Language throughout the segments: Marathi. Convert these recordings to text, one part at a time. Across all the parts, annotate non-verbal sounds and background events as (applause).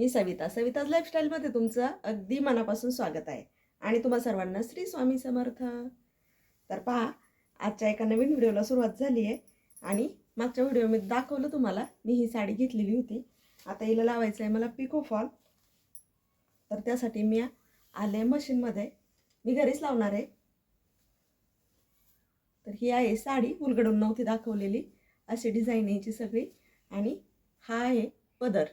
मी सविता. सविताज लाईफस्टाईलमध्ये तुमचं अगदी मनापासून स्वागत आहे. आणि तुम्हा सर्वांना श्री स्वामी समर्थ. तर पहा आजच्या एका नवीन व्हिडिओला सुरुवात झाली आहे. आणि मागच्या व्हिडिओमध्ये दाखवलं तुम्हाला मी ही साडी घेतलेली होती. आता हिला लावायचं आहे मला पिको फॉल तर त्यासाठी मी आले मशीनमध्ये मी घरीच लावणार आहे. तर ही आहे साडी उलगडून नव्हती दाखवलेली. अशी डिझाईन यायची सगळी. आणि हा आहे पदर.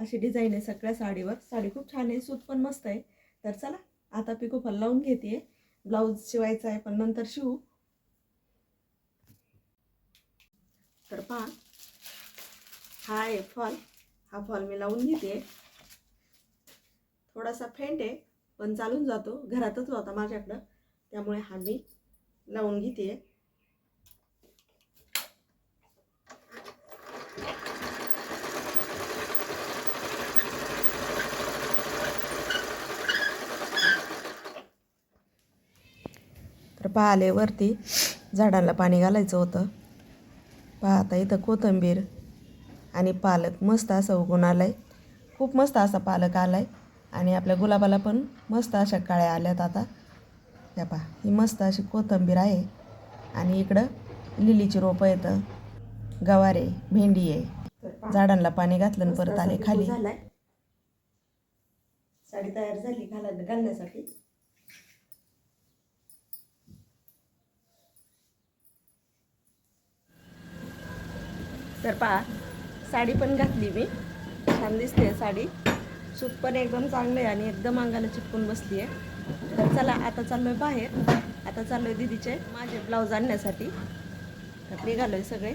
अशी डिझाईन आहे सगळ्या साडीवर. साडी खूप छान आहे सूत पण मस्त आहे. तर चला आता पिको फॉल लावून घेते ब्लाऊज शिवायचा आहे पण नंतर शिवू. तर पहा हा आहे फॉल. हा फॉल मी लावून घेते थोडासा फेंट आहे पण चालून जातो. घरातच होता माझ्याकडं त्यामुळे हा मी लावून घेते तर पाहिले वरती. झाडांना पाणी घालायचं होतं. पहा आता इथं कोथिंबीर आणि पालक मस्त असा उगून आला आहे खूप मस्त असा पालक आला आहे आणि आपल्या गुलाबाला पण मस्त अशा काळ्या आल्यात आता. त्या पहा ही मस्त अशी कोथिंबीर आहे. आणि इकडं लिलीची रोपं येतं गवारे भेंडी आहे. झाडांना पाणी घातलं परत आले खाली. साडी तयार झाली घालायला घालण्यासाठी. तर पहा साडी पण घातली मी. छान दिसते साडी. सूत पण एकदम चांगलं आहे आणि एकदम अंगाला चिपकून बसली आहे. तर चला आता चाललो आहे बाहेर. आता चाललो आहे दिदीचे माझे ब्लाऊज आणण्यासाठी. तर निघालो आहे सगळे.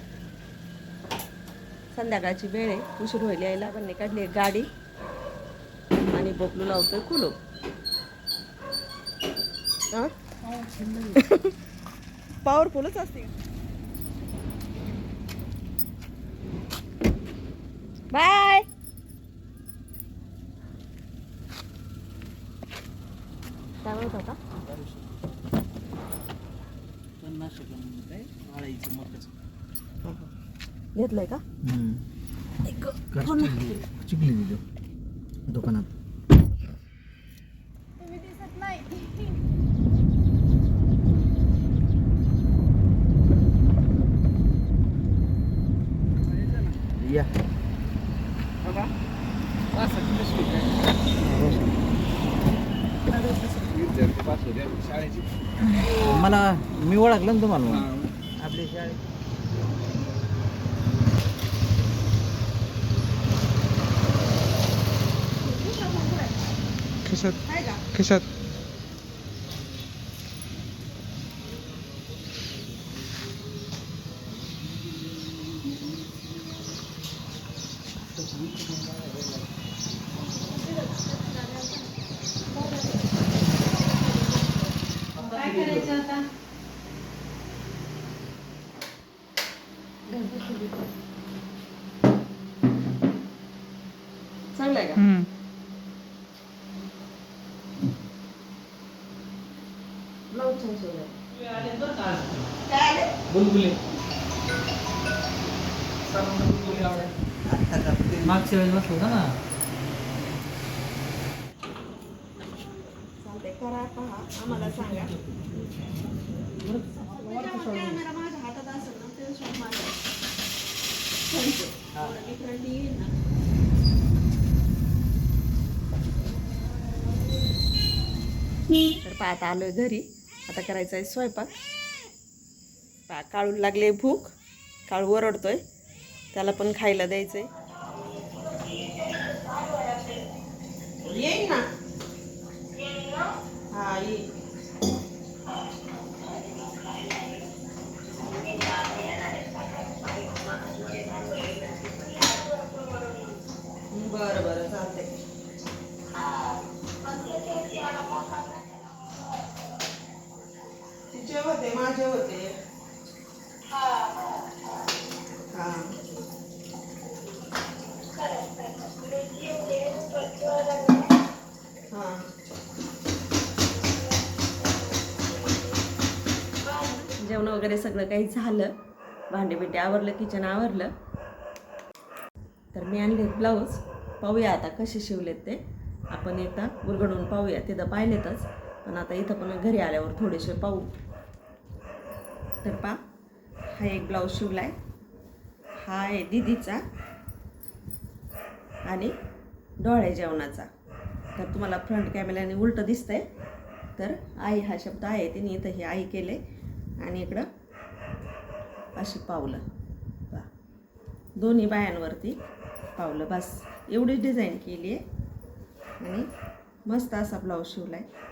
संध्याकाळची वेळ आहे. उशीर होईल यायला पण काढली आहे गाडी. आणि बोकलू लावतोय कुलू पॉवरफुलच (laughs) असते. बाय. होता? पन्नास घेतलंय का? चिकली दिली दुकानात. तुम्ही दिसत नाही. मला मी ओळखलं ना तुम्हाला. मग. आपल्या शाळेत खिशात. खिशात. चांगलं आहे का छान शिवलाय मागच्या वेळेस बसलो होता ना. चालते करा पहा आम्हाला सांगा. कॅमेरा माझ्या हातात असेल ना ते शॉट मारा डिफरंट येईल ना तर पहा आता आलोय घरी. आता करायचा आहे स्वयंपाक. पा काळू लागले भूक. काळू ओरडतोय. त्याला पण खायला द्यायचंय. येईल ना? हा येईल जेवण वगैरे सगळं काही झालं. भांडे बिटे आवरलं किचन आवरलं. तर मी आणले ब्लाऊज पाहूया आता कसे शिवलेत ते. आपण एकदा उलगडून पाहूया. तिथं पाहिलेतच. पण आता इथं पण घरी आल्यावर थोडेसे पाहू. तर पा हा एक ब्लाऊज शिवलाय. हा आहे दिदीचा आणि डोळे जेवणाचा. तर तुम्हाला फ्रंट कॅमेऱ्याने उलटं दिसतंय. तर आई हा शब्द आहे तिने इथं हे आई केले आणि इकडं अशी पावलं. बा. दोन्ही बायांवरती पावलं. बस. एवढीच डिझाईन केली आहे. आणि मस्त असा ब्लाऊज शिवला आहे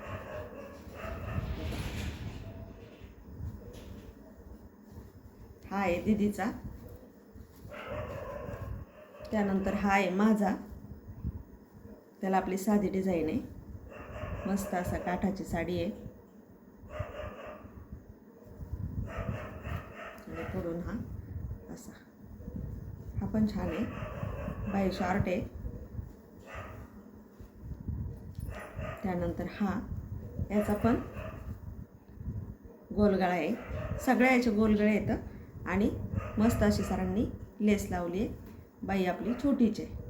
हा आहे दिदीचा. त्यानंतर हा आहे माझा. त्याला आपली साधी डिझाईन आहे. मस्त असा काठाची साडी आहे. आणि पुढून हा. असा. हा पण छान आहे. बाई शॉर्ट आहे. त्यानंतर हा. याचा पण गोलगळा आहे. सगळ्या याचे गोलगळे येतं आणि मस्त अशी सरांनी लेस लावली आहे. बाई आपली छोटीच आहे.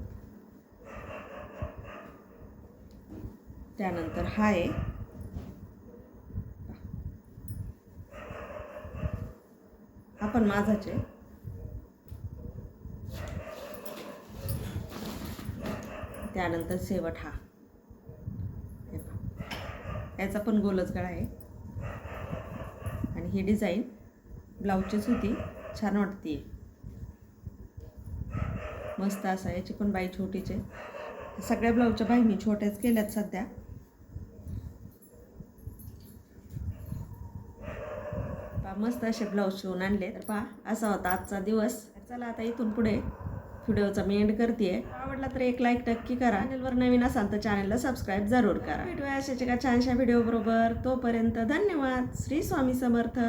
त्यानंतर हा आहे. पण माझाच आहे. त्यानंतर शेवट हा. याचा पण गोलच गळा आहे. आणि ही डिझाईन ब्लाऊजचीच होती. छान वाटते मस्त असा याची पण बाई छोटीच आहे. सगळ्या ब्लाऊजच्या बाई मी छोट्याच केल्यात सध्या पहा मस्त असे ब्लाऊज शिवून आणले. तर पहा असा होता आजचा दिवस. चला आता इथून पुढे व्हिडिओचा मी एंड करते आवडला तर एक लाईक नक्की करा. चॅनलवर नवीन असाल तर चॅनलला सबस्क्राईब जरूर करा. भेटूया अशाच एका छानशा व्हिडिओ बरोबर. तोपर्यंत धन्यवाद. श्री स्वामी समर्थ.